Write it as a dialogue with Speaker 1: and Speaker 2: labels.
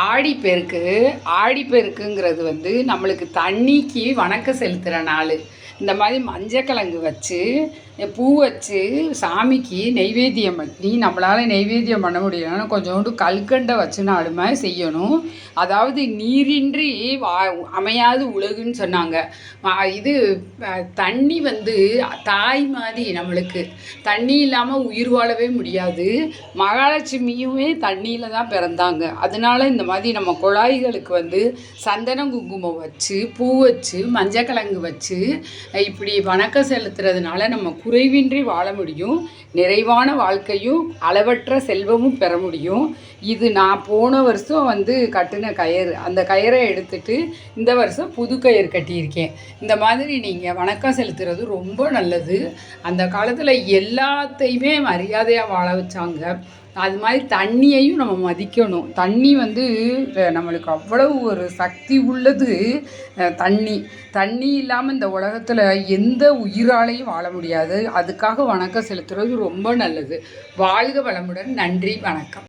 Speaker 1: ஆடிப்பெருக்கு ஆடிப்பெருக்குங்கிறது வந்து நம்மளுக்கு தண்ணிக்கு வணக்கம் செலுத்துகிற நாள். இந்த மாதிரி மஞ்சக்கிழங்கு வச்சு பூ வச்சு சாமிக்கு நெய்வேத்தியம் பண்ணி நம்மளால் நெய்வேத்தியம் பண்ண முடியலன்னா கொஞ்சோண்டு கல்கண்டை வச்சு நாடுமே செய்யணும். அதாவது நீரின்றி வா அமையாது உலகுன்னு சொன்னாங்க. இது தண்ணி வந்து தாய் மாதிரி நம்மளுக்கு. தண்ணி இல்லாமல் உயிர் வாழவே முடியாது. மகாலட்சுமியுமே தண்ணியில் தான் பிறந்தாங்க. அதனால இந்த மாதிரி நம்ம குழாய்களுக்கு வந்து சந்தனம் குங்குமம் வச்சு பூ வச்சு மஞ்சக்கிழங்கு வச்சு இப்படி வணக்கம் செலுத்துறதுனால நம்ம குறைவின்றி வாழ முடியும். நிறைவான வாழ்க்கையும் அளவற்ற செல்வமும் பெற முடியும். இது நான் போன வருஷம் வந்து கட்டின கயிறு. அந்த கயிறை எடுத்துட்டு இந்த வருஷம் புது கயிறு கட்டியிருக்கேன். இந்த மாதிரி நீங்கள் வணக்கம் செலுத்துறது ரொம்ப நல்லது. அந்த காலத்தில் எல்லாத்தையுமே மரியாதையாக வாழ வச்சாங்க. அது மாதிரி தண்ணியையும் நம்ம மதிக்கணும். தண்ணி வந்து நம்மளுக்கு அவ்வளவு ஒரு சக்தி உள்ளது தண்ணி. தண்ணி இல்லாமல் இந்த உலகத்தில் எந்த உயிராலையும் வாழ முடியாது. அதுக்காக வணக்கம் செலுத்துறது ரொம்ப நல்லது. வாழ்க வளமுடன். நன்றி. வணக்கம்.